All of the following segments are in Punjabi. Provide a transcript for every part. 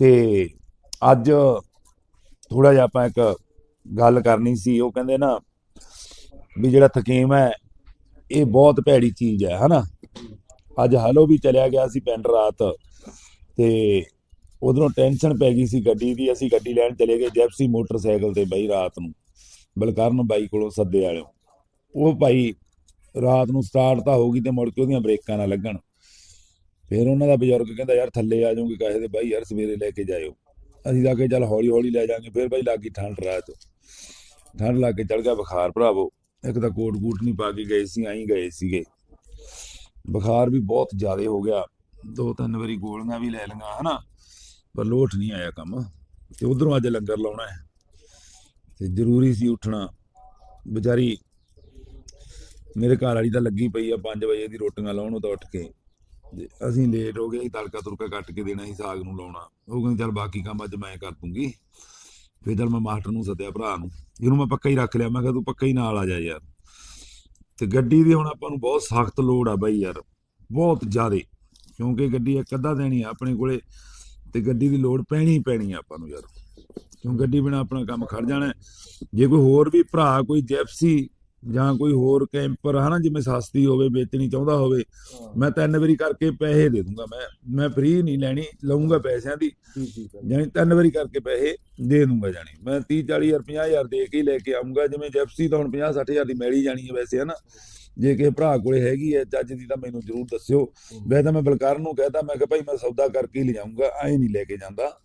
ਤੇ ਅੱਜ ਥੋੜਾ ਜਿਹਾ ਆਪਾਂ ਇੱਕ ਗੱਲ ਕਰਨੀ ਸੀ, ਉਹ ਕਹਿੰਦੇ ਨਾ ਵੀ ਜਿਹੜਾ ਥਕੀਮ ਹੈ, ਇਹ ਬਹੁਤ ਭੈੜੀ ਚੀਜ਼ ਹੈ, ਹਨਾ? ਅੱਜ ਹਲੋ ਵੀ ਚਲਿਆ ਗਿਆ ਸੀ ਪਿੰਡ ਰਾਤ ਤੇ ਉਧਰੋਂ ਟੈਨਸ਼ਨ ਪੈ ਗਈ ਸੀ ਗੱਡੀ ਦੀ, ਅਸੀਂ ਗੱਡੀ ਲੈਣ ਚਲੇ ਗਏ ਜੈਪਸੀ ਮੋਟਰਸਾਈਕਲ ਤੇ ਬਈ ਰਾਤ ਨੂੰ, ਬਲਕਰਨ ਬਾਈ ਕੋਲੋਂ ਸੱਦੇ ਵਾਲਿਓ। ਉਹ ਭਾਈ ਰਾਤ ਨੂੰ ਸਟਾਰਟ ਤਾਂ ਹੋ ਗਈ ਤੇ ਮੁੜ ਕੇ ਉਹਦੀਆਂ ਬ੍ਰੇਕਾਂ ਨਾ ਲੱਗਣ। ਫਿਰ ਉਹਨਾਂ ਦਾ ਬਜ਼ੁਰਗ ਕਹਿੰਦਾ, ਯਾਰ ਥੱਲੇ ਆ ਜਾਊਂਗੀ ਕਹੇ ਦੇ ਬਾਈ, ਯਾਰ ਸਵੇਰੇ ਲੈ ਕੇ ਜਾਇਓ। ਅਸੀਂ ਜਾ ਕੇ ਚੱਲ ਹੌਲੀ ਹੌਲੀ ਲੈ ਜਾਾਂਗੇ। ਫਿਰ ਬਾਈ ਲੱਗੀ ਠੰਡ ਰਾਤ। ਠੰਡ ਲੱਗ ਕੇ ਚੜ ਗਿਆ ਬੁਖਾਰ, ਭਰਾਵੋ। ਇੱਕ ਤਾਂ ਕੋਟ ਕੂਟ ਨਹੀਂ ਪਾ ਕੇ ਗਏ ਸੀ ਆਈ ਗਏ ਸੀਗੇ। ਬੁਖਾਰ ਵੀ ਬਹੁਤ ਜ਼ਿਆਦਾ ਹੋ ਗਿਆ। ਦੋ ਤਿੰਨ ਵਾਰੀ ਗੋਲੀਆਂ ਵੀ ਲੈ ਲਈਆਂ, ਹਨਾ? ਪਰ ਲੋਟ ਨਹੀਂ ਆਇਆ ਕੰਮ। ਤੇ ਉਧਰੋਂ ਅੱਜ ਲੰਗਰ ਲਾਉਣਾ ਹੈ। ਤੇ ਜ਼ਰੂਰੀ ਸੀ ਉੱਠਣਾ। ਵਿਚਾਰੀ ਮੇਰੇ ਘਰ ਵਾਲੀ ਤਾਂ ਲੱਗੀ ਪਈ ਆ 5 ਵਜੇ ਦੀ ਰੋਟੀਆਂ ਲਾਉਣ ਉਹ ਤਾਂ ਉੱਠ ਕੇ। ਅਸੀਂ ਲੇਟ ਹੋ ਗਏ ਤੜਕਾ ਤੁਰਕਾ ਕੱਟ ਕੇ ਦੇਣਾ ਸੀ, ਸਾਗ ਨੂੰ ਲਾਉਣਾ। ਉਹ ਕਹਿੰਦੇ, ਚੱਲ ਬਾਕੀ ਕੰਮ ਅੱਜ ਮੈਂ ਕਰ ਦੂੰਗੀ। ਫਿਰ ਜਦ ਮੈਂ ਮਾਸਟਰ ਨੂੰ ਸੱਦਿਆ ਭਰਾ ਨੂੰ। ਇਹਨੂੰ ਮੈਂ ਪੱਕਾ ਹੀ ਰੱਖ ਲਿਆ। ਮੈਂ ਕਿਹਾ, ਤੂੰ ਪੱਕਾ ਹੀ ਨਾਲ ਆ ਜਾ ਯਾਰ। ਤੇ ਗੱਡੀ ਦੀ ਹੁਣ ਆਪਾਂ ਨੂੰ ਬਹੁਤ ਸਖਤ ਲੋੜ ਆ ਬਾਈ ਯਾਰ। ਬਹੁਤ ਜ਼ਿਆਦੇ। ਕਿਉਂਕਿ ਗੱਡੀ ਇੱਕ ਅੱਧਾ ਦੇਣੀ ਆ ਆਪਣੇ ਕੋਲੇ। ਤੇ ਗੱਡੀ ਦੀ ਲੋੜ ਪੈਣੀ ਪੈਣੀ ਆ ਆਪਾਂ ਨੂੰ ਯਾਰ। ਕਿਉਂ ਗੱਡੀ ਬਿਨਾ ਆਪਣਾ ਕੰਮ ਖੜ ਜਾਣਾ। ਜੇ ਕੋਈ ਹੋਰ ਵੀ ਭਰਾ, ਕੋਈ ਜੈਪਸੀ ਜਾਂ ਕੋਈ ਹੋਰ ਕੈਂਪਰ ਹਨਾ ਜਿਵੇਂ ਸਸਤੀ ਹੋਵੇ ਵੇਚਣੀ ਚਾਹੁੰਦਾ ਹੋਵੇ ਮੈਂ ਤਿੰਨ ਵਾਰੀ ਕਰਕੇ ਪੈਸੇ ਦੇ ਦੂੰਗਾ। ਮੈਂ ਮੈਂ ਫ੍ਰੀ ਨਹੀਂ ਲੈਣੀ ਲਵਾਂਗਾ ਪੈਸਿਆਂ ਦੀ। ਜਾਣੀ ਤਿੰਨ ਵਾਰੀ ਕਰਕੇ ਪੈਸੇ ਦੇ ਦੂੰਗਾ ਜਾਣੀ। ਮੈਂ 30 40 ਹਜ਼ਾਰ 50 ਹਜ਼ਾਰ ਦੇ ਕੇ ਲੈ ਕੇ ਆਉਂਗਾ ਜਿਵੇਂ ਜੈਪਸੀ ਤਾਂ ਹੁਣ 50 60 ਹਜ਼ਾਰ ਦੀ ਮੈਲੀ ਜਾਣੀ ਹੈ ਵੈਸੇ ਹਨਾ। ਜੇ ਕਿਸੇ ਭਰਾ ਕੋਲੇ ਹੈਗੀ ਹੈ ਚੱਜ ਦੀ ਤਾਂ ਮੈਨੂੰ ਜ਼ਰੂਰ ਦੱਸਿਓ। ਵੈਸੇ ਤਾਂ ਮੈਂ ਬਲਕਾਰ ਨੂੰ ਕਹਿਤਾ ਮੈਂ ਕਿਹਾ ਭਾਈ ਮੈਂ ਸੌਦਾ ਕਰਕੇ ਹੀ ਲਿਜਾਊਂਗਾ ਐਂ ਨਹੀਂ ਲੈ ਕੇ ਜਾਂਦਾ।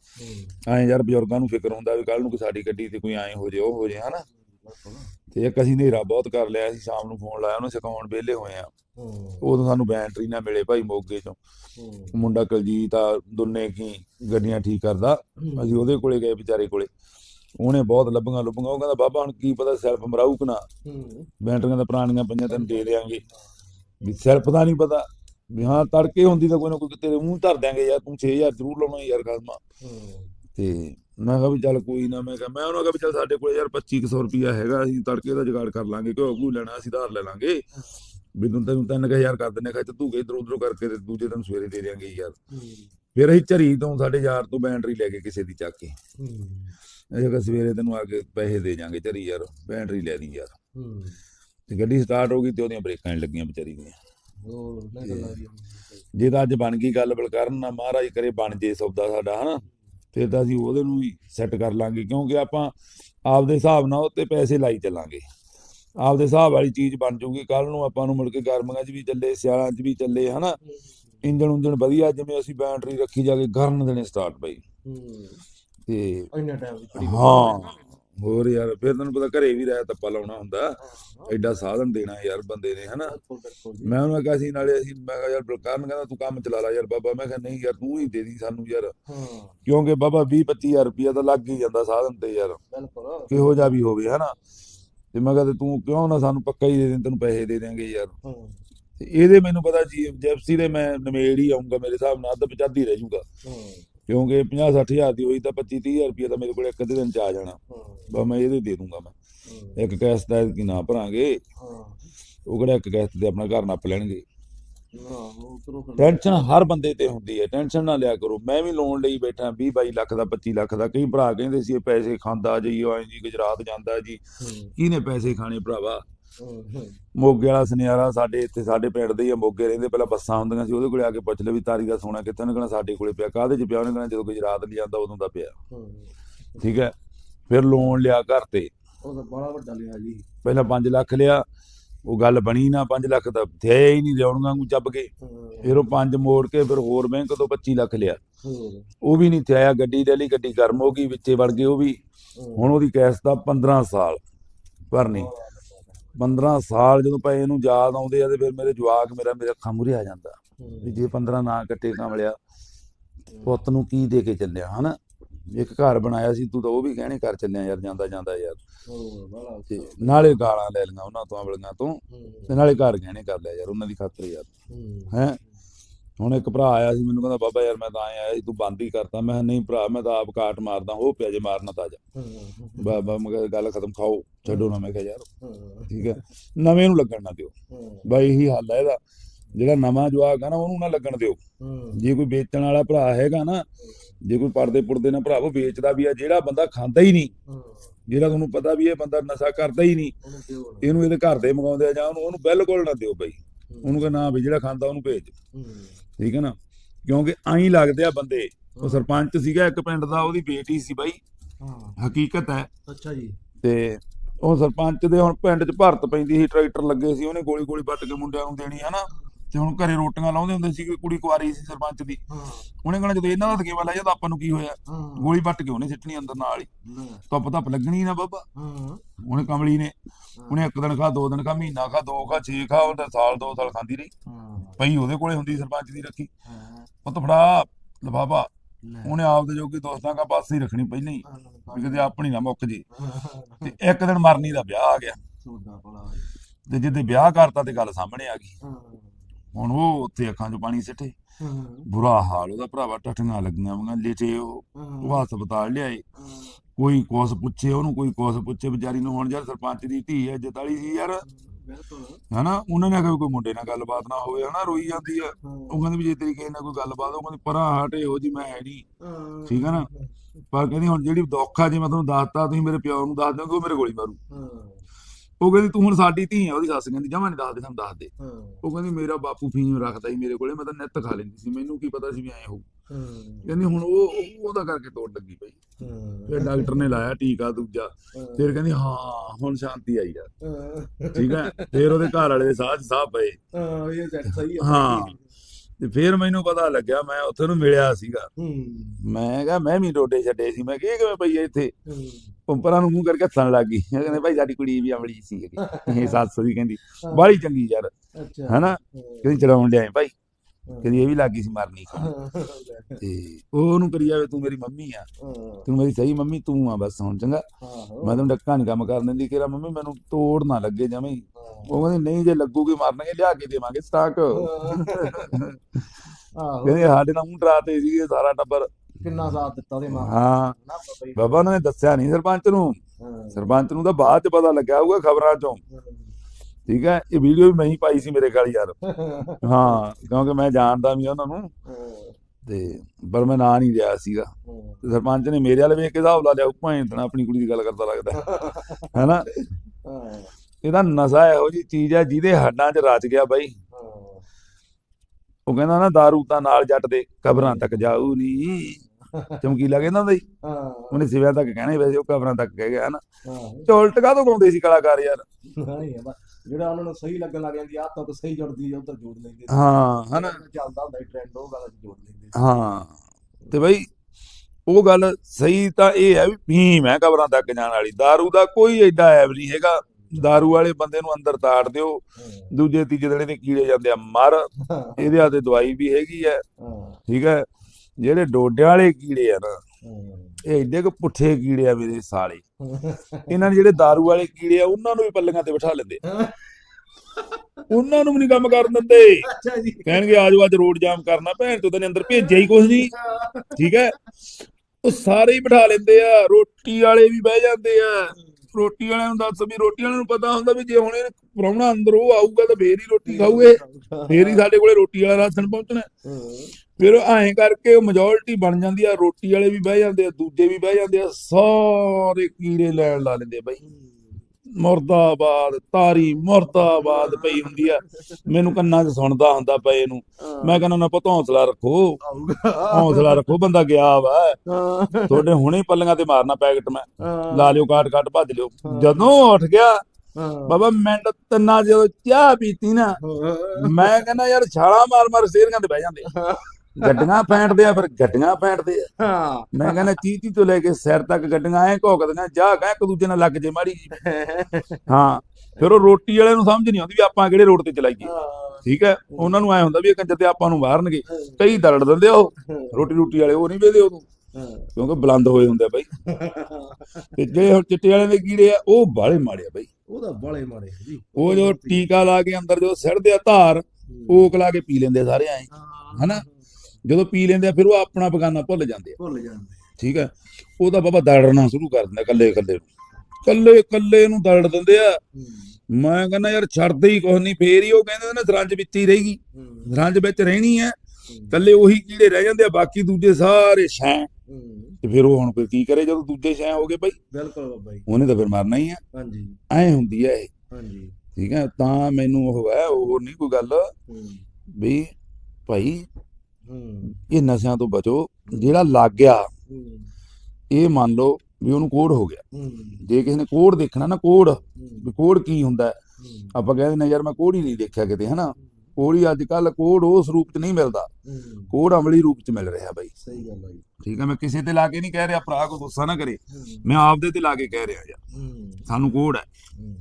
ਐਂ ਯਾਰ ਬਜ਼ੁਰਗਾਂ ਨੂੰ ਫਿਕਰ ਹੁੰਦਾ ਵੀ ਕੱਲ ਨੂੰ ਕੋਈ ਸਾਡੀ ਗੱਡੀ ਤੇ ਕੋਈ ਐਂ ਹੋ ਜੇ ਉਹ ਹੋ ਜੇ ਹਨਾ। ਤੇ ਇੱਕ ਅਸੀਂ ਹਨੇਰਾ ਬਹੁਤ ਕਰ ਲਿਆ ਸੀ ਸ਼ਾਮ ਨੂੰ ਫੋਨ ਲਾਇਆ ਉਹਨੂੰ ਸਿਖਾਉਣ ਵਿਹਲੇ ਹੋਏ ਆ ਉਦੋਂ ਸਾਨੂੰ ਬੈਟਰੀ ਨਾ ਮਿਲੇ ਭਾਈ ਮੋਗੇ ਚੋਂ। ਮੁੰਡਾ ਕਲਜੀਤ ਆ ਦੁੰਨੇ ਕੀ ਗੱਡੀਆਂ ਠੀਕ ਕਰਦਾ। ਅਸੀਂ ਉਹਦੇ ਕੋਲੇ ਗਏ ਵਿਚਾਰੇ ਕੋਲੇ। ਉਹਨੇ ਬਹੁਤ ਲੱਭੀਆਂ ਲੱਭੀਆਂ। ਉਹ ਕਹਿੰਦਾ ਬਾਬਾ ਹੁਣ ਕੀ ਪਤਾ ਸੈਲਫ ਮਰਾਊ ਕਿ ਨਾ? ਬੈਟਰੀਆਂ ਤਾਂ ਪੁਰਾਣੀਆਂ ਪਈਆਂ ਤੈਨੂੰ ਦੇ ਦੇਾਂਗੇ ਵੀ ਸੈਲਫ ਦਾ ਨਹੀਂ ਪਤਾ। ਵੀ ਹਾਂ ਤੜਕੇ ਹੁੰਦੀ ਤਾਂ ਕੋਈ ਨਾ ਕੋਈ ਤੇਰੇ ਮੂੰਹ ਧਰ ਦਿਆਂਗੇ ਯਾਰ ਤੂੰ 6000 ਜ਼ਰੂਰ ਲਾਉਣਾ ਯਾਰ ਕਸਮਾ ਤੇ ਮੈਂ ਕਿਹਾ ਵੀ ਚੱਲ ਕੋਈ ਨਾ ਮੈਂ ਕਿਹਾ ਮੈਂ ਉਹਨਾਂ ਕਿਹਾ ਵੀ ਚੱਲ ਸਾਡੇ ਕੋਲੇ ਯਾਰ 2500 ਰੁਪਿਆ ਹੈਗਾ ਅਸੀਂ ਤੜਕੇ ਦਾ ਜੁਗਾੜ ਕਰ ਲਾਂਗੇ ਕਿਉਂ ਕੋ ਲੈਣਾ ਅਸੀਂ ਧਾਰ ਲੈ ਲਾਂਗੇ। ਵੀ ਤੂੰ ਤੈਨੂੰ 3000 ਕਰ ਦਿੰਨੇ ਖਾ ਤੂੰ ਇਧਰ ਉਧਰ ਕਰਕੇ ਤੇ ਦੂਜੇ ਦਿਨ ਸਵੇਰੇ ਦੇ ਦਿਆਂਗੇ ਯਾਰ। ਫਿਰ ਅਸੀਂ ਝਰੀ ਤੋਂ ਸਾਡੇ ਯਾਰ ਤੋਂ ਬੈਟਰੀ ਲੈ ਕੇ ਕਿਸੇ ਦੀ ਚੱਕ ਕੇ। ਅਸੀਂ ਕਿਹਾ ਸਵੇਰੇ ਤੈਨੂੰ ਆ ਕੇ ਪੈਸੇ ਦੇ ਜਾਾਂਗੇ ਝਰੀ ਯਾਰ ਬੈਟਰੀ ਲੈ ਲਈ ਯਾਰ। ਤੇ ਗੱਡੀ ਸਟਾਰਟ ਹੋ ਗਈ ਤੇ ਉਹਦੀਆਂ ਬ੍ਰੇਕਾਂ ਲੱਗੀਆਂ ਵਿਚਾਰੀ ਦੀਆਂ। ਜੇ ਤਾਂ ਅੱਜ ਬਣ ਗਈ ਗੱਲ ਬਲਕਰਨ ਨਾ ਮਹਾਰਾਜ ਕਰੇ ਬਣ ਜੇ ਸੌਦਾ ਸਾਡਾ ਹਨਾ? ਫਿਰ ਤਾਂ ਅਸੀਂ ਉਹਦੇ ਨੂੰ ਹੀ ਸੈੱਟ ਕਰ ਲਾਂਗੇ ਕਿਉਂਕਿ ਆਪਾਂ ਆਪਦੇ ਹਿਸਾਬ ਨਾਲ ਉੱਤੇ ਪੈਸੇ ਲਾਈ ਚੱਲਾਂਗੇ। ਆਪਦੇ ਹਿਸਾਬ ਵਾਲੀ ਚੀਜ਼ ਬਣ ਜੂਗੀ ਕੱਲ ਨੂੰ ਆਪਾਂ ਨੂੰ ਮੁੜ ਕੇ ਗਰਮੀਆਂ 'ਚ ਵੀ ਚੱਲੇ ਸਿਆਲਾਂ 'ਚ ਵੀ ਚੱਲੇ ਹਨਾ? ਇੰਜਣ ਉਂਜਣ ਵਧੀਆ ਜਿਵੇਂ ਅਸੀਂ ਬੈਟਰੀ ਰੱਖੀ ਜਾ ਕੇ ਗਰਨ ਦੇਣੇ ਸਟਾਰਟ ਬਈ। ਤੇ ਇੰਨਾ ਟਾਈਮ ਹਾਂ। ਹੋਰ ਯਾਰ ਫਿਰ ਤੈਨੂੰ ਪਤਾ ਘਰੇ ਵੀ ਰਹਿ ਤੱਪਾ ਲਾਉਣਾ ਹੁੰਦਾ। ਐਡਾ ਸਾਧਨ ਦੇਣਾ ਯਾਰ ਬੰਦੇ ਨੇ ਹਨਾ। ਮੈਂ ਉਹਨਾਂ ਕਿਹਾ ਸੀ ਨਾਲੇ ਅਸੀਂ ਮੈਂ ਕਿਹਾ ਯਾਰ ਬਲਕਾਰਨ ਕਹਿੰਦਾ ਤੂੰ ਕੰਮ ਚਲਾ ਲੈ ਯਾਰ ਬਾਬਾ। ਮੈਂ ਕਿਹਾ ਨਹੀਂ ਯਾਰ ਤੂੰ ਹੀ ਦੇ ਦੀ ਸਾਨੂੰ ਯਾਰ। ਕਿਉਂਕਿ ਬਾਬਾ 20 25000 ਰੁਪਇਆ ਤਾਂ ਲੱਗ ਹੀ ਜਾਂਦਾ ਸਾਧਨ ਤੇ ਯਾਰ। ਬਿਲਕੁਲ। ਕਿਹੋ ਜਿਹਾ ਵੀ ਹੋਵੇ ਹਨਾ। ਤੇ ਮੈਂ ਕਿਹਾ ਤੇ ਕਿਉਂ ਨਾ ਸਾਨੂੰ ਪੱਕਾ ਹੀ ਦੇ ਦੇ ਤੈਨੂੰ ਪੈਸੇ ਦੇ ਦੇਾਂਗੇ ਯਾਰ। ਤੇ ਇਹਦੇ ਮੈਨੂੰ ਪਤਾ ਜੀ ਜੈਪਸੀ ਦੇ ਮੈਂ ਨਵੇੜ ਹੀ ਆਉਂਗਾ ਮੇਰੇ ਹਿਸਾਬ ਨਾਲ ਅੱਧ ਪਚਾਦੀ ਰਹਿ ਜਾਊਗਾ। ਹਾਂ। ਕਿਉਂਕਿ 50 60000 ਦੀ ਹੋਈ ਤਾਂ 25 30000 ਰੁਪਇਆ ਤਾਂ ਮੇਰੇ ਕੋਲ ਇੱਕ ਅੱਧੇ ਦਿਨ ਚ ਆ ਜਾਣਾ। ਬਸ ਮੈਂ ਇਹਦੇ ਦੇ ਦੂੰਗਾ ਮੈਂ। ਇੱਕ ਕਿਸ਼ਤ ਦਾ ਕੀ ਨਾ ਭਰਾਂਗੇ। ਉਹ ਕਿਹੜਾ ਇੱਕ ਕਿਸ਼ਤ ਤੇ ਆਪਣਾ ਘਰ ਨੱਪ ਲੈਣਗੇ। ਟੈਨਸ਼ਨ ਹਰ ਬੰਦੇ ਤੇ ਹੁੰਦੀ ਹੈ। ਟੈਨਸ਼ਨ ਨਾ ਲਿਆ ਕਰੋ। ਮੈਂ ਵੀ ਲੋਨ ਲਈ ਬੈਠਾ 20 22 ਲੱਖ ਦਾ 25 ਲੱਖ ਦਾ। ਕਈ ਭਰਾ ਕਹਿੰਦੇ ਸੀ ਇਹ ਪੈਸੇ ਖਾਂਦਾ ਜੀ ਉਹ ਜੀ ਗੁਜਰਾਤ ਜਾਂਦਾ ਜੀ। ਕਿਹਨੇ ਪੈਸੇ ਖਾਣੇ ਭਰਾਵਾ? ਮੋਗੇ ਵਾਲਾ ਸੁਨਿਆਰਾ ਸਾਡੇ ਇੱਥੇ ਸਾਡੇ ਪਿੰਡ ਦੇ ਹੀ ਆ, ਮੋਗੇ ਰਹਿੰਦੇ ਪਹਿਲਾਂ ਬੱਸਾਂ ਹੁੰਦੀਆਂ ਸੀ ਉਹਦੇ ਕੋਲੇ ਆ ਕੇ ਪੁੱਛ ਲੈ ਵੀ ਤਾਰੀ ਦਾ ਸੋਨਾ ਕਿੱਥੇ ਨਿਕਲਣਾ ਸਾਡੇ ਕੋਲੇ ਪਿਆ ਕਾਹਦੇ ਚ ਪਿਆ? ਉਹਨੇ ਕਹਿਣਾ ਜਦੋਂ ਗੁਜਰਾਤ ਲਈ ਜਾਂਦਾ ਉਦੋਂ ਦਾ ਪਿਆ। ਠੀਕ ਹੈ? ਫਿਰ ਲੋਨ ਲਿਆ ਘਰ ਤੇ। ਉਹ ਤਾਂ ਬੜਾ ਵੱਡਾ ਲਿਆ ਜੀ। ਪਹਿਲਾਂ 5 ਲੱਖ ਲਿਆ ਉਹ ਗੱਲ ਬਣੀ ਨਾ 5 ਲੱਖ ਤਾਂ ਥੇ ਹੀ ਨਹੀਂ ਲਿਆਉਣਗਾ ਨੂੰ ਚੱਬ ਕੇ। ਫਿਰ ਉਹ 5 ਮੋੜ ਕੇ ਫਿਰ ਹੋਰ ਬੈਂਕ ਤੋਂ 25 ਲੱਖ ਲਿਆ। ਉਹ ਵੀ ਨਹੀਂ ਥਿਆ ਗੱਡੀ ਦੇ ਲਈ ਗੱਡੀ ਗਰਮ ਹੋ ਗਈ ਵਿੱਚੇ ਵੜ ਗਏ ਉਹ ਵੀ। ਹੁਣ ਉਹਦੀ ਕੈਸ ਦਾ 15 ਸਾਲ ਭਰਨੀ। 15 ਸਾਲ ਜਦੋਂ ਪਏ ਇਹਨੂੰ ਯਾਦ ਆਉਂਦੇ ਆ ਤੇ ਫਿਰ ਮੇਰੇ ਜਵਾਕ ਮੇਰਾ ਮੇਰੇ ਅੱਖਾਂ ਮੂਹਰੇ ਆ ਜਾਂਦਾ ਵੀ ਜੇ 15 ਨਾ ਕੱਟੇ ਕਮਲਿਆ ਪੁੱਤ ਨੂੰ ਕੀ ਦੇ ਕੇ ਚੱਲਿਆ ਹਨਾ? ਇੱਕ ਘਰ ਬਣਾਇਆ ਸੀ ਤੂੰ ਤਾਂ ਉਹ ਵੀ ਗਹਿਣੇ ਕਰ ਚੱਲਿਆ ਯਾਰ ਜਾਂਦਾ ਜਾਂਦਾ ਯਾਰ। ਤੇ ਨਾਲੇ ਗਾਲਾਂ ਲੈ ਲਈਆਂ ਉਹਨਾਂ ਤੋਂ ਅਵਲੀਆਂ ਤੋਂ ਤੇ ਨਾਲੇ ਘਰ ਗਹਿਣੇ ਕਰ ਲਿਆ ਯਾਰ ਉਹਨਾਂ ਦੀ ਖਾਤਰ ਯਾਰ। ਹੈ? ਹੁਣ ਇੱਕ ਭਰਾ ਆਇਆ ਸੀ ਮੈਨੂੰ ਕਹਿੰਦਾ ਬਾਬਾ ਯਾਰ ਮੈਂ ਤਾਂ ਆਇਆ ਸੀ ਤੂੰ ਬੰਦ ਹੀ ਕਰਤਾ। ਮੈਂ ਨਹੀਂ ਭਰਾ ਮੈਂ ਤਾਂ ਆਪ ਕਾਟ ਮਾਰਦਾ ਹੋ ਪਿਆ ਜੇ ਮਾਰਨਾ ਤਾਂ ਜਾ ਬਾਬਾ ਮੈਂ ਗੱਲ ਖਤਮ ਖਾਓ ਛੱਡੋ ਨਾ। ਮੈਂ ਕਿਹਾ ਯਾਰ ਠੀਕ ਹੈ। ਨਵੇਂ ਨੂੰ ਲੱਗਣ ਨਾ ਦਿਓ। ਬਾਈ ਇਹੀ ਹੱਲ ਹੈ ਇਹਦਾ। ਜਿਹੜਾ ਨਵਾਂ ਜਵਾਕ ਆ ਨਾ ਉਹਨੂੰ ਨਾ ਲੱਗਣ ਦਿਓ। ਜੇ ਕੋਈ ਵੇਚਣ ਵਾਲਾ ਭਰਾ ਹੈਗਾ ਨਾ ਜੇ ਕੋਈ ਪਰਦੇ ਪੁਰਦੇ ਨਾ ਭਰਾਵੋ ਵੇਚਦਾ ਵੀ ਆ ਜਿਹੜਾ ਬੰਦਾ ਖਾਂਦਾ ਹੀ ਨਹੀਂ। ਹਾਂ। ਜਿਹੜਾ ਤੁਹਾਨੂੰ ਪਤਾ ਵੀ ਇਹ ਬੰਦਾ ਨਸ਼ਾ ਕਰਦਾ ਹੀ ਨਹੀਂ। ਇਹਨੂੰ ਇਹਦੇ ਘਰ ਦੇ ਮੰਗਾਉਂਦੇ ਆ ਜਾਂ ਉਹਨੂੰ ਉਹਨੂੰ ਬਿਲਕੁਲ ਨਾ ਦਿਓ ਬਈ। ਉਹਨੂੰ ਕਹ ਨਾ ਵੀ ਜਿਹੜਾ ਖਾਂਦਾ ਉਹਨੂੰ ਭੇਜ। ਹੂੰ। ਠੀਕ ਹੈ ਨਾ? ਕਿਉਂਕਿ ਐਂ ਲੱਗਦੇ ਆ ਬੰਦੇ। ਉਹ ਸਰਪੰਚ ਸੀਗਾ ਇੱਕ ਪਿੰਡ ਦਾ ਉਹਦੀ ਬੇਟੀ ਸੀ ਬਾਈ। ਹਾਂ। ਹਕੀਕਤ ਹੈ। ਅੱਛਾ ਜੀ। ਤੇ ਉਹ ਸਰਪੰਚ ਦੇ ਹੁਣ ਪਿੰਡ 'ਚ ਭਰਤ ਪੈਂਦੀ ਸੀ ਟਰੈਕਟਰ ਲੱਗੇ ਸੀ ਉਹਨੇ ਗੋਲੀ ਗੋਲੀ ਵੱਟ ਕੇ ਮੁੰਡਿਆਂ ਨੂੰ ਦੇਣੀ ਹਨਾ? ਤੇ ਹੁਣ ਘਰੇ ਰੋਟੀਆਂ ਲਾਉਂਦੇ ਹੁੰਦੇ ਸੀ ਕੁੜੀ ਕੁਆਰੀ ਸੀ ਸਰਪੰਚ ਦੀ। ਉਹਨੇ ਕਹਣਾ ਜਦੋਂ ਇਹਨਾਂ ਦਾ ਥਕੇਵਾ ਲੈ ਜਾਂਦਾ ਆਪਾਂ ਨੂੰ ਕੀ ਹੋਇਆ? ਗੋਲੀ ਵੱਟ ਕੇ ਉਹਨੇ ਸਿੱਟਣੀ ਅੰਦਰ ਨਾਲ ਹੀ। ਧੁੱਪ ਧੱਪ ਲੱਗਣੀ ਨਾ ਬਾਬਾ। ਉਹਨੇ ਕਮਲੀ ਨੇ। ਉਹਨੇ ਇੱਕ ਦਿਨ ਖਾ ਦੋ ਦਿਨ ਖਾ ਮਹੀਨਾ ਖਾ ਦੋ ਖਾ ਛੇ ਖਾ ਉਹਦਾ ਸਾਲ ਦੋ ਸਾਲ ਖਾਂਦੀ ਰਹੀ। ਪਈ ਉਹਦੇ ਕੋਲੇ ਹੁੰਦੀ ਸਰਪੰਚ ਦੀ ਰੱਖੀ। ਉਹ ਫੜਾ ਲਫਾਫਾ ਲੈ। ਉਹਨੇ ਆਪ ਦੇ ਜੋਗੀ ਦੋਸਤਾਂ ਕਾ ਪਾਸੇ ਹੀ ਰੱਖਣੀ ਪਹਿਲਾਂ ਹੀ। ਕਿਤੇ ਆਪਣੀ ਨਾ ਮੁੱਕ ਜੇ। ਤੇ ਇੱਕ ਦਿਨ ਮਰਨੀ ਦਾ ਵਿਆਹ ਆ ਗਿਆ। ਤੇ ਜਿੱਦੇ ਵਿਆਹ ਕਰਤਾ ਤੇ ਗੱਲ ਸਾਹਮਣੇ ਆ ਗਈ। ਹੁਣ ਉਹ ਉੱਥੇ ਅੱਖਾਂ 'ਚ ਪਾਣੀ ਸਿੱਟੇ। ਹਾਂ। ਬੁਰਾ ਹਾਲ ਉਹਦਾ ਭਰਾਵਾ ਟੱਟੀਆਂ ਲੱਗੀਆਂ ਵਾਂ ਲੇਟੇ ਉਹ। ਉਹ ਹਸਪਤਾਲ ਲਿਆਏ। ਕੋਈ ਕੁਛ ਪੁੱਛੇ ਉਹਨੂੰ ਕੋਈ ਕੁਛ ਪੁੱਛੇ ਵਿਚਾਰੀ ਨੂੰ ਹੁਣ ਯਾਰ ਸਰਪੰਚ ਦੀ ਧੀ ਹੈ ਇੱਜ਼ਤ ਵਾਲੀ ਸੀ ਯਾਰ। ਹਨਾ ਉਹਨਾਂ ਨੇ ਕੋਈ ਮੁੰਡੇ ਨਾਲ ਗੱਲਬਾਤ ਨਾ ਹੋਵੇ ਹਨਾ ਰੋਈ ਜਾਂਦੀ ਆ। ਹਾਂ। ਉਹ ਕਹਿੰਦੇ ਵੀ ਜੇ ਤੇਰੀ ਕਿਸੇ ਨਾਲ ਕੋਈ ਗੱਲਬਾਤ ਉਹ ਕਹਿੰਦੀ ਪਰਾਂ ਹਟੇ ਹੋ ਜੀ ਮੈਂ ਹੈ ਨਹੀਂ। ਹਾਂ। ਠੀਕ ਆ ਨਾ? ਪਰ ਕਹਿੰਦੀ ਹੁਣ ਜਿਹੜੀ ਦੁੱਖ ਆ ਜੇ ਮੈਂ ਤੁਹਾਨੂੰ ਦੱਸਤਾ ਤੁਸੀਂ ਮੇਰੇ ਪਿਓ ਨੂੰ ਦੱਸ ਦਿਓਗੇ ਉਹ ਮੇਰੇ ਗੋਲੀ ਮਾਰੂ ਹਾਂ। ਉਹ ਕਹਿੰਦੀ ਤੂੰ ਹੁਣ ਸਾਡੀ ਧੀ ਆ ਉਹਦੀ ਸੱਸ ਕਹਿੰਦੀ ਜਮਾ ਨਹੀਂ ਦੱਸਦੇ ਸਾਨੂੰ ਦੱਸ ਦੇ। ਉਹ ਕਹਿੰਦੀ ਮੇਰਾ ਬਾਪੂ ਫੀਮ ਰੱਖਦਾ ਸੀ ਮੇਰੇ ਕੋਲੇ ਮੈਂ ਤਾਂ ਨਿੱਤ ਖਾ ਲੈਂਦੀ ਸੀ ਮੈਨੂੰ ਕੀ ਪਤਾ ਸੀ ਵੀ ਐਂ ਹੋਊ? ਕਹਿੰਦੀ ਹੁਣ ਉਹ ਉਹ- ਉਹਦਾ ਕਰਕੇ ਤੋੜ ਲੱਗੀ ਪਈ। ਫਿਰ ਡਾਕਟਰ ਨੇ ਲਾਇਆ ਟੀਕਾ ਦੂਜਾ ਫਿਰ ਕਹਿੰਦੀ ਹਾਂ ਹੁਣ ਸ਼ਾਂਤੀ ਆਈ ਆ। ਠੀਕ ਹੈ ਫਿਰ ਉਹਦੇ ਘਰ ਵਾਲੇ ਦੇ ਸਾਹ 'ਚ ਸਾਹ ਪਏ। ਹਾਂ ਇਹ ਸਹੀ ਹੈ ਹਾਂ। ਤੇ ਫਿਰ ਮੈਨੂੰ ਪਤਾ ਲੱਗਿਆ ਮੈਂ ਉੱਥੇ ਨੂੰ ਮਿਲਿਆ ਸੀਗਾ। ਮੈਂ ਕਿਹਾ ਮੈਂ ਵੀ ਡੋਡੇ ਛੱਡੇ ਸੀ ਮੈਂ ਕਿਹਾ ਕਿਵੇਂ ਪਈ ਆ ਇੱਥੇ? ਪੰਪਰਾਂ ਨੂੰ ਮੂੰਹ ਕਰਕੇ ਹੱਸਣ ਲੱਗ ਗਈ। ਕਹਿੰਦੇ ਭਾਈ ਸਾਡੀ ਕੁੜੀ ਵੀ ਅਮਲੀ ਸੀ ਇਹ ਸੱਸ ਦੀ ਕਹਿੰਦੀ ਬਾਹਲੀ ਚੰਗੀ ਯਾਰ। ਅੱਛਾ। ਹਨਾ? ਕਹਿੰਦੀ ਚੜਾਉਣ ਲਿਆਏ ਭਾਈ। ਕਹਿੰਦੀ ਇਹ ਵੀ ਲੱਗੀ ਸੀ ਮਰਨੀ ਤੇ ਉਹ ਉਹਨੂੰ ਕਰੀ ਜਾਵੇ ਤੂੰ ਮੇਰੀ ਮੰਮੀ ਆ। ਤੂੰ ਮੇਰੀ ਸਹੀ ਮੰਮੀ ਤੂੰ ਆ ਬਸ ਹੁਣ ਚੰਗਾ? ਮੈਂ ਤੈਨੂੰ ਡੱਕਾ ਨਹੀਂ ਕੰਮ ਕਰਨ ਦਿੰਦੀ ਕਿਹਾ ਮੰਮੀ ਮੈਨੂੰ ਤੋੜ ਨਾ ਲੱਗੇ ਜਵੇਂ। ਉਹ ਕਹਿੰਦੀ ਨਹੀਂ ਜੇ ਲੱਗੂਗੀ ਮਾਰਨਗੇ ਲਿਆ ਕੇ ਦੇਵਾਂਗੇ ਸਟਾਕ ਆਹੋ। ਕਹਿੰਦੇ ਸਾਡੇ ਨਾਲ ਊਂ ਡਰਾਤੇ ਸੀਗੇ ਸਾਰਾ ਟੱਬਰ। ਕਿੰਨਾ ਸਾਥ ਦਿੱਤਾ ਉਹਦੇ ਮਾਂ ਹਾਂ। ਬਾਬਾ ਉਹਨਾਂ ਨੇ ਦੱਸਿਆ ਨਹੀਂ ਸਰਪੰਚ ਨੂੰ। ਸਰਪੰਚ ਨੂੰ ਤਾਂ ਬਾਅਦ ਚ ਪਤਾ ਲੱਗਿਆ ਹੋਊਗਾ ਖਬਰਾਂ ਚੋਂ। ਠੀਕ ਹੈ ਇਹ ਵੀਡੀਓ ਵੀ ਮੈਂ ਹੀ ਪਾਈ ਸੀ ਮੇਰੇ ਕੋਲ ਯਾਰ। ਹਾਂ। ਕਿਉਂਕਿ ਮੈਂ ਜਾਣਦਾ ਵੀ ਉਹਨਾਂ ਨੂੰ। ਤੇ ਪਰ ਮੈਂ ਨਾਂ ਨਹੀਂ ਲਿਆ ਸੀਗਾ। ਸਰਪੰਚ ਨੇ ਮੇਰੇ ਵਾਲੇ ਵੇਖ ਕੇ ਹਿਸਾਬ ਲਾ ਲਿਆ ਉਹ ਭਾਂ ਤਾਂ ਆਪਣੀ ਕੁੜੀ ਦੀ ਗੱਲ ਕਰਦਾ ਲੱਗਦਾ ਹੈਨਾ? ਇਹਦਾ ਨਸ਼ਾ ਇਹੋ ਜੀ ਚੀਜ਼ ਹੈ ਜਿਹਦੇ ਹੱਡਾਂ 'ਚ ਰਚ ਗਿਆ ਬਾਈ। ਉਹ ਕਹਿੰਦਾ ਨਾ दारू ਤਾਂ ਨਾਲ ਜੱਟ ਦੇ ਕਬਰਾਂ ਤੱਕ ਜਾਊ ਨਹੀਂ ਚਮਕੀਲਾ ਕਹਿੰਦਾ ਹੁੰਦਾ ਸੀ ਉਹਨੇ ਸਿਵਿਆਂ ਤੱਕ ਕਹਿਣਾ ਸੀ, ਵੈਸੇ ਉਹ ਕਬਰਾਂ ਤੱਕ ਕਹਿ ਗਿਆ ਨਾ ਚੋਲਟ ਕਾ ਤੋਂ ਗਾਉਂਦੇ ਸੀ ਕਲਾਕਾਰ ਯਾਰ ਜਿਹੜਾ ਉਹਨਾਂ ਨੂੰ ਸਹੀ ਲੱਗਣ ਲੱਗ ਜਾਂਦੀ ਆ ਤਾਂ ਤਾਂ ਸਹੀ ਜੁੜਦੀ ਆ ਉਧਰ ਜੋੜ ਲੈਂਦੇ ਹਾਂ ਹਨਾ ਚੱਲਦਾ ਹੁੰਦਾ ਟ੍ਰੈਂਡ ਉਹ ਗੱਲ ਜੋੜ ਲੈਂਦੇ ਹਾਂ ਤੇ ਬਈ ਉਹ ਗੱਲ ਸਹੀ ਤਾਂ ਇਹ ਹੈ ਵੀ ਭੀਮ ਹੈ ਕਬਰਾਂ ਤੱਕ ਜਾਣ ਵਾਲੀ दारू ਦਾ ਕੋਈ ਐਡਾ ਐਬ ਨਹੀਂ ਹੈਗਾ दारू ਵਾਲੇ ਬੰਦੇ ਨੂੰ ਅੰਦਰ ਤਾੜ ਦਿਓ ਦੂਜੇ ਤੀਜੇ ਦਿਨ ਇਹਦੇ ਕੀੜੇ ਜਾਂਦੇ ਆ ਮਰ ਇਹਦੇ ਹੱਥੇ ਦਵਾਈ ਵੀ ਹੈਗੀ ਹੈ ਠੀਕ ਹੈ ਜਿਹੜੇ ਡੋਡਿਆਂ ਵਾਲੇ ਕੀੜੇ ਆ ਨਾ ਇਹ ਐਡੇ ਕੁ ਪੁੱਠੇ ਕੀੜੇ ਆ ਮੇਰੇ ਸਾਲੇ। ਇਹਨਾਂ ਨੇ ਜਿਹੜੇ दारू ਵਾਲੇ ਕੀੜੇ ਆ ਉਹਨਾਂ ਨੂੰ ਵੀ ਪੱਲੀਆਂ ਤੇ ਬਿਠਾ ਲੈਂਦੇ। ਉਹਨਾਂ ਨੂੰ ਵੀ ਨਹੀਂ ਕੰਮ ਕਰਨ ਦਿੰਦੇ। ਅੱਛਾ ਜੀ। ਕਹਿਣਗੇ ਆਜੋ ਅੱਜ ਰੋਡ ਜਾਮ ਕਰਨਾ ਭੈਣ ਤੋਂ ਤੈਨੂੰ ਅੰਦਰ ਭੇਜਿਆ ਹੀ ਕੁਝ ਨਹੀਂ ਠੀਕ ਹੈ? ਉਹ ਸਾਰੇ ਹੀ ਬਿਠਾ ਲੈਂਦੇ ਆ। ਰੋਟੀ ਵਾਲੇ ਵੀ ਬਹਿ ਜਾਂਦੇ ਆ। ਰੋਟੀ ਵਾਲਿਆਂ ਨੂੰ ਦੱਸ ਵੀ ਰੋਟੀ ਵਾਲਿਆਂ ਨੂੰ ਪਤਾ ਹੁੰਦਾ ਵੀ ਜੇ ਹੁਣ ਇਹ ਪ੍ਰਾਹੁਣਾ ਅੰਦਰ ਉਹ ਆਊਗਾ ਤਾਂ ਫੇਰ ਹੀ ਰੋਟੀ ਖਾਊਗੇ। ਫੇਰ ਹੀ ਸਾਡੇ ਕੋਲੇ ਰੋਟੀ ਵਾਲਾ ਰਾਸ਼ਨ ਪਹੁੰਚਣਾ। ਫਿਰ ਐਂ ਕਰਕੇ ਉਹ ਮੈਜੋਰਿਟੀ ਬਣ ਜਾਂਦੀ ਆ ਰੋਟੀ ਵਾਲੇ ਵੀ ਬਹਿ ਜਾਂਦੇ ਆ ਦੂਜੇ ਵੀ ਬਹਿ ਜਾਂਦੇ ਆ ਸਾਰੇ ਕੀੜੇ ਲੈਣ ਲਾ ਲੈਂਦੇ ਬਈ। ਮੁਰਦਾਬਾਦ ਤਾਰੀ ਮੁਰਦਾਬਾਦ ਪਈ ਹੁੰਦੀ ਆ। ਮੈਨੂੰ ਕੰਨਾਂ 'ਚ ਸੁਣਦਾ ਹੁੰਦਾ ਪਏ ਇਹਨੂੰ ਮੈਂ ਕਹਿੰਦਾ ਨਾ ਪੁੱਤ ਹੌਸਲਾ ਰੱਖੋ। ਹੌਸਲਾ ਰੱਖੋ ਬੰਦਾ ਗਿਆ ਵਾ। ਤੁਹਾਡੇ ਹੁਣੇ ਪੱਲੀਆਂ ਤੇ ਮਾਰਨਾ ਪੈਕਟ ਮੈਂ। ਲਾ ਲਿਓ ਕਾਟ ਕਾਟ ਭੱਜ ਲਿਓ। ਜਦੋਂ ਉੱਠ ਗਿਆ ਬਾਬਾ ਮਿੰਟ ਤਿੰਨਾਂ ਜਦੋਂ ਚਾਹ ਪੀਤੀ ਨਾ ਮੈਂ ਕਹਿੰਦਾ ਯਾਰ ਛਾਲਾ ਮਾਰ ਮਾਰ ਸੇਰੀਆਂ ਤੇ ਬਹਿ ਜਾਂਦੇ। ਗੱਡੀਆਂ ਫੈਂਟਦੇ ਆ ਫਿਰ ਗੱਡੀਆਂ ਫੈਂਟਦੇ ਆ। ਮੈਂ ਕਹਿੰਦਾ ਚੀਤੀ ਤੋਂ ਲੈ ਕੇ ਸਿਰ ਤੱਕ ਗੱਡੀਆਂ ਐ ਘੋਕਦੀਆਂ ਜਾ ਗਾ ਇੱਕ ਦੂਜੇ ਨਾਲ ਲੱਗ ਜੇ ਮਾੜੀ। ਹਾਂ ਫਿਰ ਉਹ ਰੋਟੀ ਵਾਲੇ ਨੂੰ ਸਮਝ ਨਹੀਂ ਆਉਂਦੀ ਵੀ ਆਪਾਂ ਕਿਹੜੇ ਰੋਡ ਤੇ ਚਲਾਈਏ। ਠੀਕ ਹੈ? ਉਹਨਾਂ ਨੂੰ ਐ ਹੁੰਦਾ ਵੀ ਇਹ ਕੰਜਰ ਤੇ ਆਪਾਂ ਨੂੰ ਮਾਰਨਗੇ। ਕਈ ਦਰੜ ਦਿੰਦੇ ਆ ਉਹ। ਰੋਟੀ ਰੋਟੀ ਵਾਲੇ ਉਹ ਨਹੀਂ ਵੇਦੇ ਉਦੋਂ। ਕਿਉਂਕਿ ਬੁਲੰਦ ਹੋਏ ਹੁੰਦੇ ਆ ਬਾਈ। ਤੇ ਜਿਹੜੇ ਹੁਣ ਚਿੱਟੇ ਵਾਲਿਆਂ ਦੇ ਕੀੜੇ ਆ ਉਹ ਬਾਲੇ ਮਾੜੇ ਆ ਬਾਈ। ਉਹਦਾ ਬਾਲੇ ਮਾਰੇ ਜੀ। ਉਹ ਜੋ ਟੀਕਾ ਲਾ ਕੇ ਅੰਦਰ ਜੋ ਸਿਰਦੇ ਆ ਧਾਰ ਓਕ ਲਾ ਕੇ ਪੀ ਲੈਂਦੇ ਸਾਰੇ ਐ। ਹਨਾ? ਜਦੋਂ ਪੀ ਲੈਂਦੇ ਆ ਫਿਰ ਉਹ ਆਪਣਾ ਬਗਾਨਾ ਭੁੱਲ ਜਾਂਦੇ ਆ। ਭੁੱਲ ਜਾਂਦੇ ਠੀਕ ਹੈ ਉਹਦਾ ਬਾਬਾ ਦੜਨਾ ਸ਼ੁਰੂ ਕਰ ਦਿੰਦਾ ਕੱਲੇ ਕੱਲੇ ਨੂੰ। ਕੱਲੇ ਕੱਲੇ ਨੂੰ ਦੜ ਦਿੰਦੇ ਆ। ਮੈਂ ਕਹਿੰਦਾ ਯਾਰ ਛੱਡਦੇ ਹੀ ਕੁਛ ਨਹੀਂ ਫੇਰ ਹੀ ਉਹ ਕਹਿੰਦੇ ਨੇ ਸਰੰਜ ਵਿੱਚ ਹੀ ਰਹੇਗੀ ਸਰੰਜ ਵਿੱਚ ਰਹਿਣੀ ਹੈ। ਕੱਲੇ ਉਹੀ ਕੀੜੇ ਰਹਿ ਜਾਂਦੇ ਆ ਬਾਕੀ ਦੂਜੇ ਸਾਰੇ ਛੈ ਹੂੰ। ਤੇ ਫਿਰ ਉਹ ਹੁਣ ਫਿਰ ਕੀ ਕਰੇ ਜਦੋਂ ਦੂਜੇ ਛੈ ਹੋ ਗਏ ਭਾਈ ਬਿਲਕੁਲ ਬਾਬਾ ਜੀ। ਉਹਨੇ ਤਾਂ ਫਿਰ ਮਰਨਾ ਹੀ ਆ। ਹਾਂਜੀ। ਐ ਹੁੰਦੀ ਐ ਇਹ। ਹਾਂਜੀ। ਠੀਕ ਹੈ ਤਾਂ ਮੈਨੂੰ ਉਹ ਹੈ ਹੋਰ ਨਹੀਂ ਕੋਈ ਗੱਲ ਵੀ ਭਾਈ ਇਹ ਨਸ਼ਿਆਂ ਤੋਂ ਬਚੋ। ਜਿਹੜਾ ਲੱਗ ਗਿਆ ਹੂੰ ਇਹ ਮੰਨ ਲਓ ਵੀ ਉਹਨੂੰ ਕੋੜ ਹੋ ਗਿਆ। ਹੂੰ ਜੇ ਕਿਸੇ ਨੇ ਕੋੜ ਦੇਖਣਾ ਨਾ ਕੋੜ ਹੂੰ ਵੀ ਕੋੜ ਕੀ ਹੁੰਦਾ ਹੈ, ਹੂੰ ਆਪਾਂ ਕਹਿੰਦੇ ਨੇ ਯਾਰ ਮੈਂ ਕੋੜ ਹੀ ਨਹੀਂ ਦੇਖਿਆ ਕਿਤੇ ਹਨਾ? ਕੋੜੀ ਅੱਜ ਕੱਲ ਕੋੜ ਉਸ ਰੂਪ 'ਚ ਨਹੀਂ ਮਿਲਦਾ। ਹੂੰ ਕੋੜ ਅਮਲੀ ਰੂਪ 'ਚ ਮਿਲ ਰਿਹਾ ਬਾਈ। ਸਹੀ ਗੱਲ ਹੈ ਠੀਕ ਹੈ ਮੈਂ ਕਿਸੇ ਤੇ ਲਾ ਕੇ ਨਹੀਂ ਕਹਿ ਰਿਹਾ ਭਰਾ ਕੋ ਗੁੱਸਾ ਨਾ ਕਰੇ। ਹੂੰ। ਮੈਂ ਆਪਦੇ ਤੇ ਲਾ ਕੇ ਕਹਿ ਰਿਹਾ ਯਾਰ। ਹੂੰ। ਸਾਨੂੰ ਕੋੜ ਹੈ। ਹੂੰ।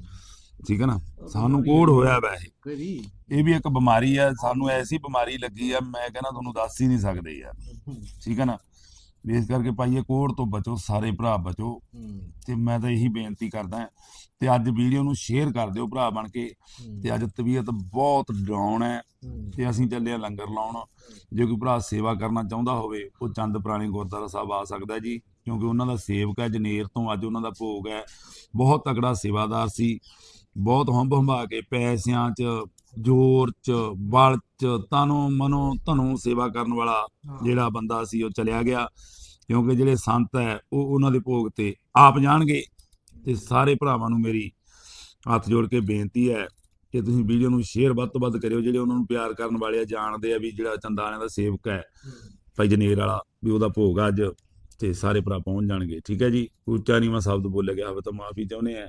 ਠੀਕ ਹੈ ਨਾ? ਸਾਨੂੰ ਕੋੜ ਹੋਇਆ ਵੈ ਇਹ ਇਹ ਵੀ ਇੱਕ ਬਿਮਾਰੀ ਹੈ ਸਾਨੂੰ ਐਸੀ ਬਿਮਾਰੀ ਲੱਗੀ ਆ ਮੈਂ ਕਹਿੰਦਾ ਤੁਹਾਨੂੰ ਦੱਸ ਹੀ ਨਹੀਂ ਸਕਦੇ ਯਾਰ। ਠੀਕ ਹੈ ਨਾ? ਇਸ ਕਰਕੇ ਭਾਈ ਇਹ ਕੋੜ ਤੋਂ ਬਚੋ ਸਾਰੇ ਭਰਾ ਬਚੋ। ਤੇ ਮੈਂ ਤਾਂ ਇਹੀ ਬੇਨਤੀ ਕਰਦਾ ਤੇ ਅੱਜ ਵੀਡੀਓ ਨੂੰ ਸ਼ੇਅਰ ਕਰ ਦਿਓ ਭਰਾ ਬਣ ਕੇ। ਤੇ ਅੱਜ ਤਬੀਅਤ ਬਹੁਤ ਡਾਊਨ ਹੈ। ਤੇ ਅਸੀਂ ਚੱਲੇ ਆ ਲੰਗਰ ਲਾਉਣ। ਜੇ ਕੋਈ ਭਰਾ ਸੇਵਾ ਕਰਨਾ ਚਾਹੁੰਦਾ ਹੋਵੇ ਉਹ ਚੰਦ ਪੁਰਾਣੇ ਗੁਰਦੁਆਰਾ ਸਾਹਿਬ ਆ ਸਕਦਾ ਜੀ ਕਿਉਂਕਿ ਉਹਨਾਂ ਦਾ ਸੇਵਕ ਹੈ ਜਨੇਰ ਤੋਂ ਅੱਜ ਉਹਨਾਂ ਦਾ ਭੋਗ ਹੈ। ਬਹੁਤ ਤਕੜਾ ਸੇਵਾਦਾਰ ਸੀ। ਬਹੁਤ ਹੰਬ ਹੰਬਾ ਕੇ ਪੈਸਿਆਂ 'ਚ ਜ਼ੋਰ 'ਚ ਬਲ 'ਚ ਤਨੋਂ ਮਨੋਂ ਧਨੋਂ ਸੇਵਾ ਕਰਨ ਵਾਲਾ ਜਿਹੜਾ ਬੰਦਾ ਸੀ ਉਹ ਚਲਿਆ ਗਿਆ। ਕਿਉਂਕਿ ਜਿਹੜੇ ਸੰਤ ਹੈ ਉਹ ਉਹਨਾਂ ਦੇ ਭੋਗ ਤੇ ਆਪ ਜਾਣਗੇ ਤੇ ਸਾਰੇ ਭਰਾਵਾਂ ਨੂੰ ਮੇਰੀ ਹੱਥ ਜੋੜ ਕੇ ਬੇਨਤੀ ਹੈ ਕਿ ਤੁਸੀਂ ਵੀਡੀਓ ਨੂੰ ਸ਼ੇਅਰ ਵੱਧ ਤੋਂ ਵੱਧ ਕਰਿਓ। ਜਿਹੜੇ ਉਹਨਾਂ ਨੂੰ ਪਿਆਰ ਕਰਨ ਵਾਲੇ ਆ ਜਾਣਦੇ ਆ ਵੀ ਜਿਹੜਾ ਚੰਦਾਨਿਆਂ ਦਾ ਸੇਵਕ ਹੈ ਭਾਈ ਜਨੇਰ ਵਾਲਾ ਵੀ ਉਹਦਾ ਭੋਗ ਅੱਜ ਤੇ ਸਾਰੇ ਭਰਾ ਪਹੁੰਚ ਜਾਣਗੇ। ਠੀਕ ਹੈ ਜੀ? ਉੱਚਾ ਨੀਵਾਂ ਸ਼ਬਦ ਬੋਲਿਆ ਗਿਆ ਹੋਵੇ ਤਾਂ ਮਾਫੀ ਚਾਹੁੰਦੇ ਆ